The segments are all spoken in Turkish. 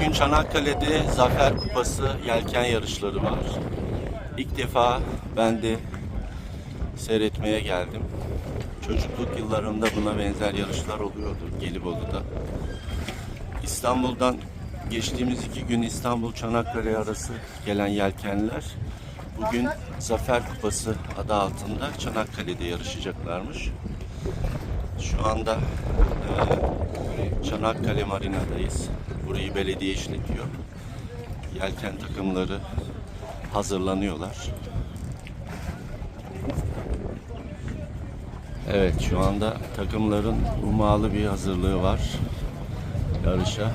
Bugün Çanakkale'de Zafer Kupası yelken yarışları var. İlk defa ben de seyretmeye geldim. Çocukluk yıllarımda buna benzer yarışlar oluyordu Gelibolu'da. İstanbul'dan geçtiğimiz iki gün İstanbul Çanakkale arası gelen yelkenler bugün Zafer Kupası adı altında Çanakkale'de yarışacaklarmış. Şu anda e, Çanakkale Marina'dayız. Burayı belediye işletiyor. Yelken takımları hazırlanıyorlar. Evet şu anda takımların umalı bir hazırlığı var yarışa.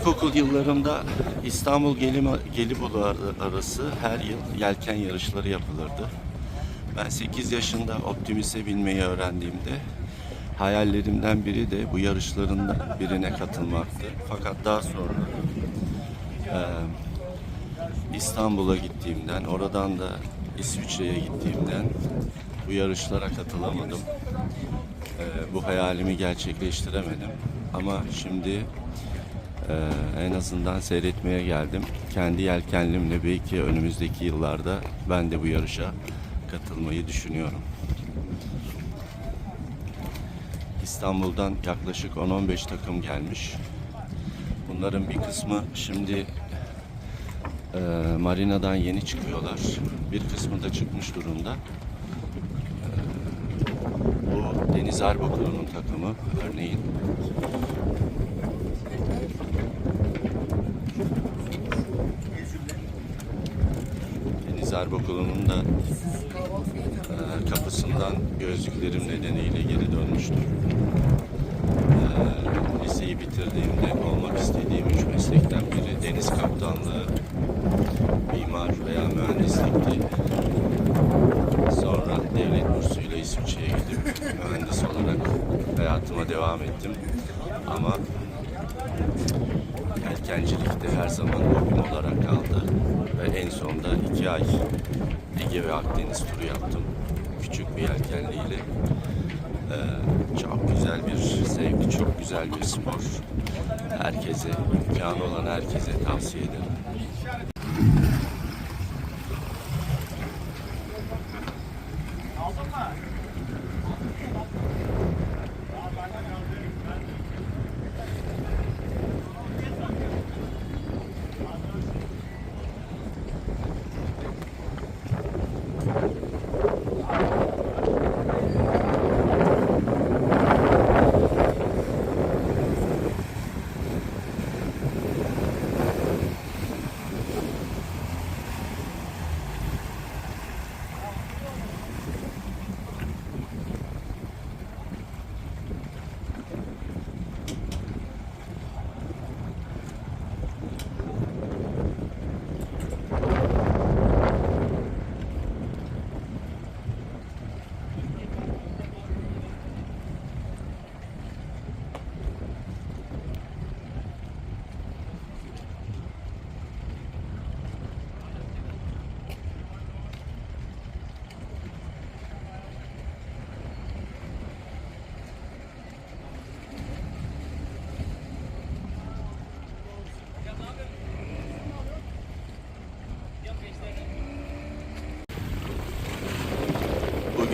İlkokul yıllarımda İstanbul Gelibolu ar- arası her yıl yelken yarışları yapılırdı. Ben 8 yaşında optimiste binmeyi öğrendiğimde hayallerimden biri de bu yarışlarından birine katılmaktı. Fakat daha sonra eee, İstanbul'a gittiğimden, oradan da İsviçre'ye gittiğimden bu yarışlara katılamadım. Eee, bu hayalimi gerçekleştiremedim. Ama şimdi ee, en azından seyretmeye geldim. Kendi yelkenlimle belki önümüzdeki yıllarda ben de bu yarışa katılmayı düşünüyorum. İstanbul'dan yaklaşık 10-15 takım gelmiş. Bunların bir kısmı şimdi e, marinadan yeni çıkıyorlar. Bir kısmı da çıkmış durumda. Ee, bu Deniz Harp takımı örneğin Deniz Harp Okulu'nun da e, kapısından gözlüklerim nedeniyle geri dönmüştüm. E, liseyi bitirdiğimde olmak istediğim Küçük bir yelkenliyle. Ee, çok güzel bir zevk, çok güzel bir spor. Herkese, imkanı olan herkese tavsiye ederim.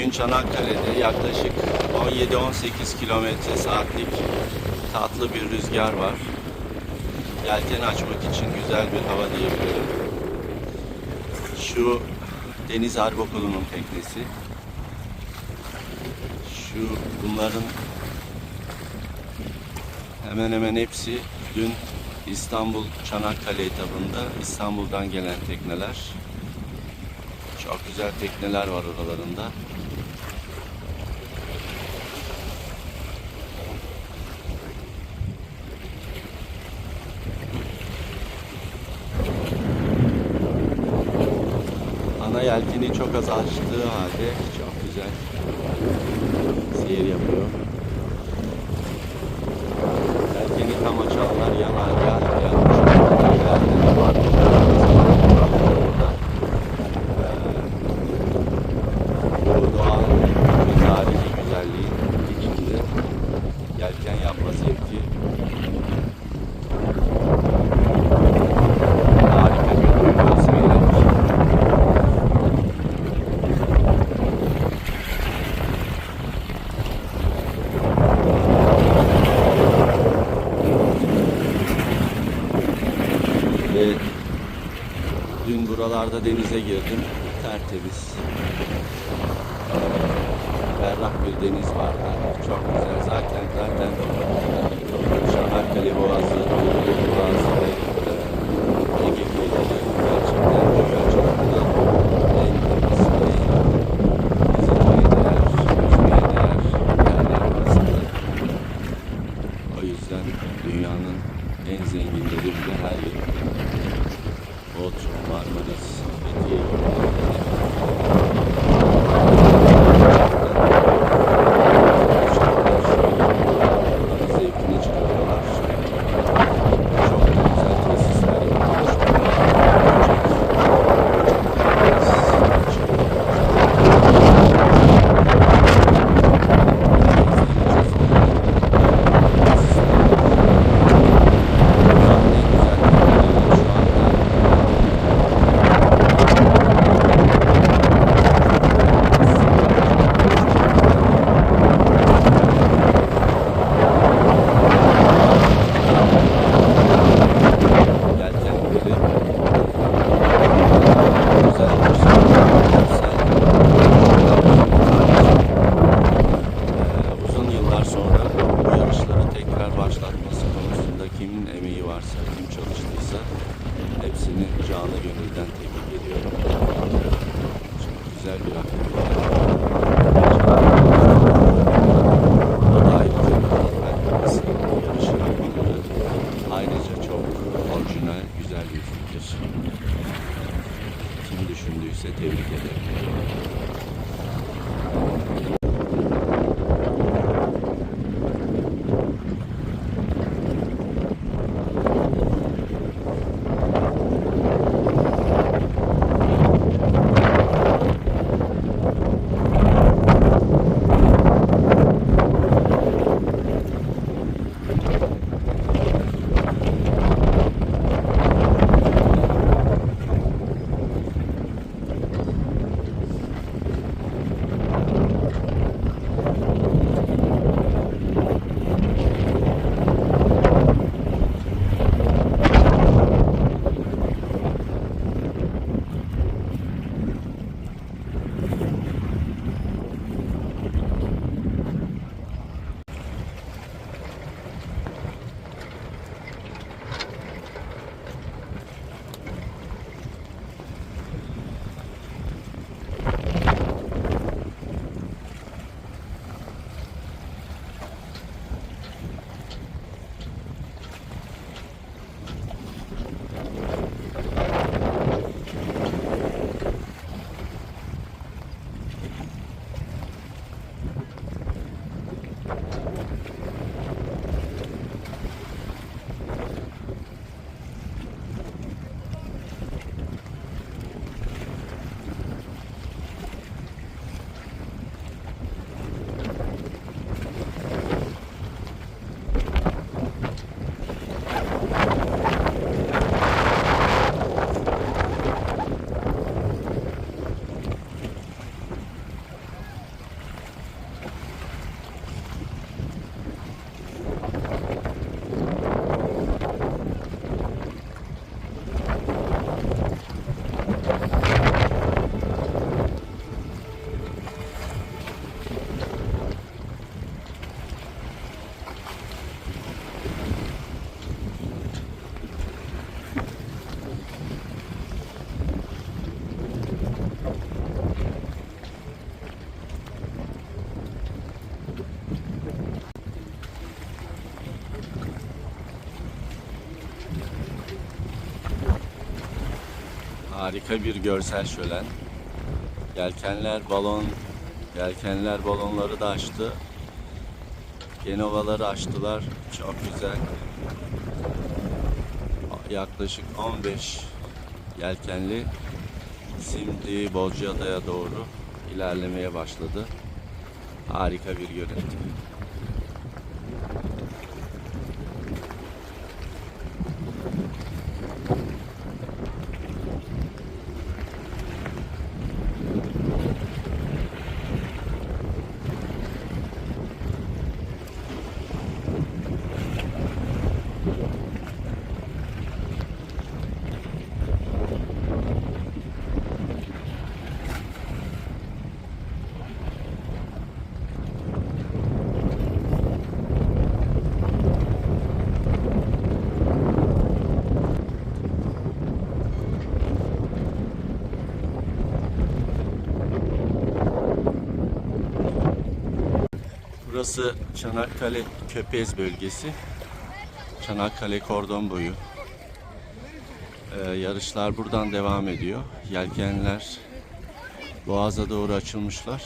Bugün Çanakkale'de yaklaşık 17-18 kilometre saatlik tatlı bir rüzgar var. Yelken açmak için güzel bir hava diyebilirim. Şu Deniz Harp Okulu'nun teknesi. Şu bunların hemen hemen hepsi dün İstanbul Çanakkale etabında İstanbul'dan gelen tekneler. Çok güzel tekneler var oralarında. Çok az açtığı halde çok güzel seyir yapıyor. Marmara'da denize girdim. Harika bir görsel şölen. Yelkenler balon, yelkenler balonları da açtı. Genovaları açtılar. Çok güzel. Yaklaşık 15 yelkenli şimdi Bozcaada'ya doğru ilerlemeye başladı. Harika bir görüntü. Burası Çanakkale Köpez bölgesi. Çanakkale kordon boyu. Ee, yarışlar buradan devam ediyor. Yelkenler boğaza doğru açılmışlar.